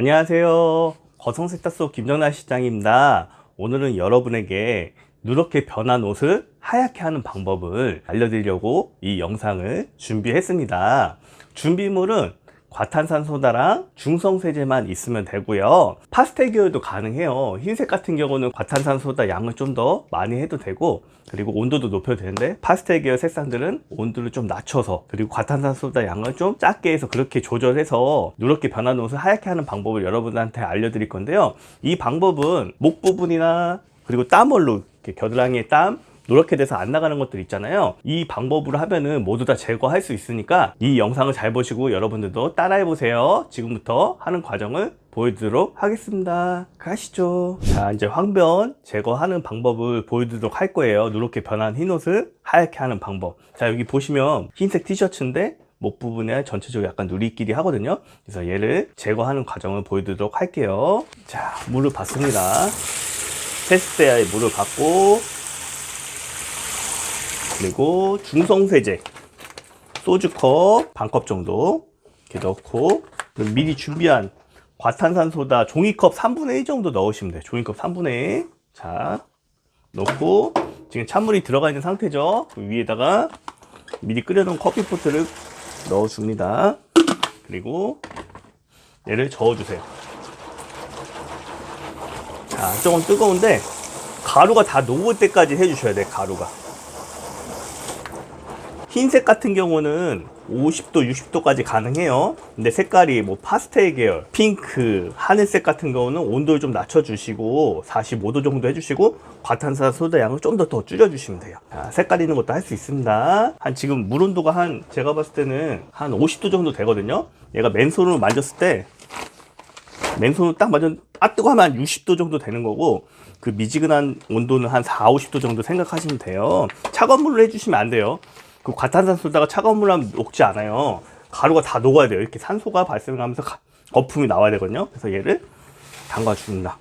안녕하세요. 거성세탁소 김정남 시장입니다. 오늘은 여러분에게 누렇게 변한 옷을 하얗게 하는 방법을 알려드리려고 이 영상을 준비했습니다. 준비물은 과탄산소다랑 중성세제만 있으면 되고요. 파스텔 계열도 가능해요. 흰색 같은 경우는 과탄산소다 양을 좀 더 많이 해도 되고 그리고 온도도 높여도 되는데 파스텔 계열 색상들은 온도를 좀 낮춰서 그리고 과탄산소다 양을 좀 작게 해서 그렇게 조절해서 누렇게 변한 옷을 하얗게 하는 방법을 여러분들한테 알려드릴 건데요. 이 방법은 목 부분이나 그리고 땀얼로 이렇게 겨드랑이에 땀 노랗게 돼서 안 나가는 것들 있잖아요. 이 방법으로 하면은 모두 다 제거할 수 있으니까 이 영상을 잘 보시고 여러분들도 따라해 보세요. 지금부터 하는 과정을 보여드리도록 하겠습니다. 가시죠. 자 이제 황변 제거하는 방법을 보여드리도록 할 거예요. 누렇게 변한 흰 옷을 하얗게 하는 방법. 자 여기 보시면 흰색 티셔츠인데 목 부분에 전체적으로 약간 누리끼리 하거든요. 그래서 얘를 제거하는 과정을 보여드리도록 할게요. 자 물을 받습니다. 테스트대야에 물을 받고 그리고 중성세제 소주컵 반 컵 정도 이렇게 넣고 미리 준비한 과탄산소다 종이컵 3분의 1 정도 넣으시면 돼요. 종이컵 3분의 1 자 넣고 지금 찬물이 들어가 있는 상태죠? 그 위에다가 미리 끓여놓은 커피포트를 넣어줍니다. 그리고 얘를 저어주세요. 자 조금 뜨거운데 가루가 다 녹을 때까지 해주셔야 돼요 가루가 흰색 같은 경우는 50도, 60도까지 가능해요. 근데 색깔이 뭐 파스텔 계열, 핑크, 하늘색 같은 경우는 온도를 좀 낮춰주시고 45도 정도 해주시고 과탄산 소다 양을 좀 더 더 줄여주시면 돼요. 자, 색깔 있는 것도 할 수 있습니다. 한 지금 물 온도가 한 제가 봤을 때는 한 50도 정도 되거든요. 얘가 맨손으로 만졌을 때 맨손으로 딱 만져 아 뜨거 하면 한 60도 정도 되는 거고 그 미지근한 온도는 한 4, 50도 정도 생각하시면 돼요. 차가운 물로 해주시면 안 돼요. 그 과탄산소다가 차가운 물로 하면 녹지 않아요. 가루가 다 녹아야 돼요. 이렇게 산소가 발생하면서 가- 거품이 나와야 되거든요. 그래서 얘를 담가줍니다.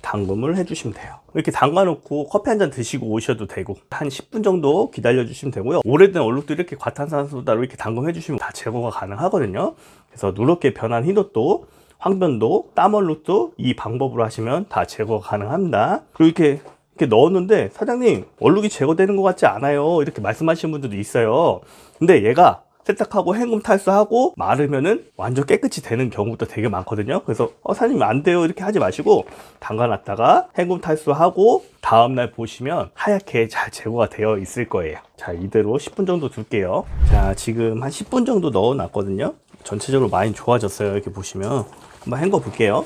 담금을 해주시면 돼요. 이렇게 담가놓고 커피 한 잔 드시고 오셔도 되고 한 10분 정도 기다려주시면 되고요. 오래된 얼룩도 이렇게 과탄산소다로 이렇게 담금해주시면 다 제거가 가능하거든요. 그래서 누렇게 변한 흰옷도 황변도 땀얼룩도 이 방법으로 하시면 다 제거가 가능합니다. 그리고 이렇게 이렇게 넣었는데 사장님 얼룩이 제거되는 것 같지 않아요. 이렇게 말씀하시는 분들도 있어요. 근데 얘가 세탁하고 헹굼 탈수하고 마르면은 완전 깨끗이 되는 경우도 되게 많거든요. 그래서 어 사장님 안 돼요. 이렇게 하지 마시고 담가 놨다가 헹굼 탈수하고 다음날 보시면 하얗게 잘 제거가 되어 있을 거예요. 자 이대로 10분 정도 둘게요. 자 지금 한 10분 정도 넣어 놨거든요. 전체적으로 많이 좋아졌어요. 이렇게 보시면. 한번 헹궈 볼게요.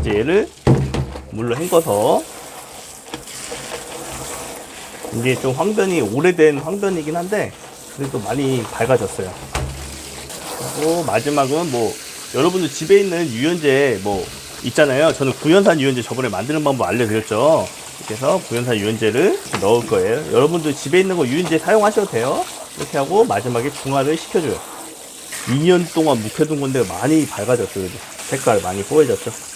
이제 얘를 물로 헹궈서 이게 좀 황변이 오래된 황변이긴 한데 그래도 많이 밝아졌어요. 그리고 마지막은 뭐 여러분들 집에 있는 유연제 뭐 있잖아요. 저는 구연산 유연제 저번에 만드는 방법 알려드렸죠. 해서 구연산 유연제를 넣을 거예요. 여러분들 집에 있는 거 유연제 사용하셔도 돼요. 이렇게 하고 마지막에 중화를 시켜줘요. 2년 동안 묵혀둔 건데 많이 밝아졌어요. 색깔 많이 뽀얘졌죠.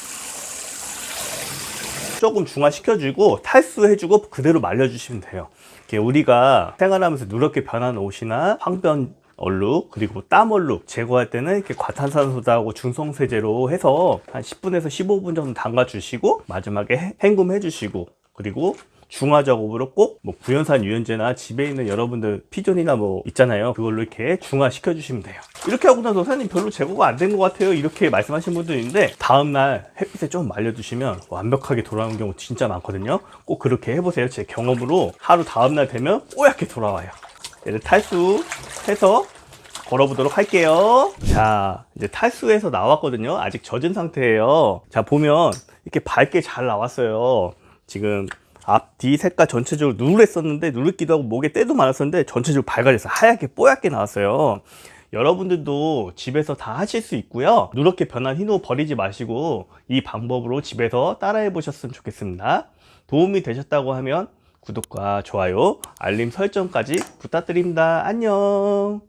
조금 중화시켜주고 탈수해주고 그대로 말려주시면 돼요. 우리가 생활하면서 누렇게 변한 옷이나 황변 얼룩 그리고 땀 얼룩 제거할 때는 이렇게 과탄산소다하고 중성세제로 해서 한 10분에서 15분 정도 담가 주시고 마지막에 헹굼 해 주시고 그리고 중화 작업으로 꼭 뭐 구연산 유연제나 집에 있는 여러분들 피존이나 뭐 있잖아요. 그걸로 이렇게 중화 시켜 주시면 돼요. 이렇게 하고 나서 사장님 별로 제거가 안 된 것 같아요. 이렇게 말씀하시는 분들 있는데 다음날 햇빛에 좀 말려두시면 완벽하게 돌아오는 경우 진짜 많거든요. 꼭 그렇게 해보세요. 제 경험으로 하루 다음날 되면 뽀얗게 돌아와요. 얘를 탈수해서 걸어보도록 할게요. 자 이제 탈수해서 나왔거든요. 아직 젖은 상태예요. 자 보면 이렇게 밝게 잘 나왔어요. 지금 앞, 뒤 색깔 전체적으로 누랬었는데 누랬기도 하고 목에 때도 많았었는데 전체적으로 밝아져서 하얗게 뽀얗게 나왔어요. 여러분들도 집에서 다 하실 수 있고요. 누렇게 변한 흰옷 버리지 마시고 이 방법으로 집에서 따라해 보셨으면 좋겠습니다. 도움이 되셨다고 하면 구독과 좋아요, 알림 설정까지 부탁드립니다. 안녕.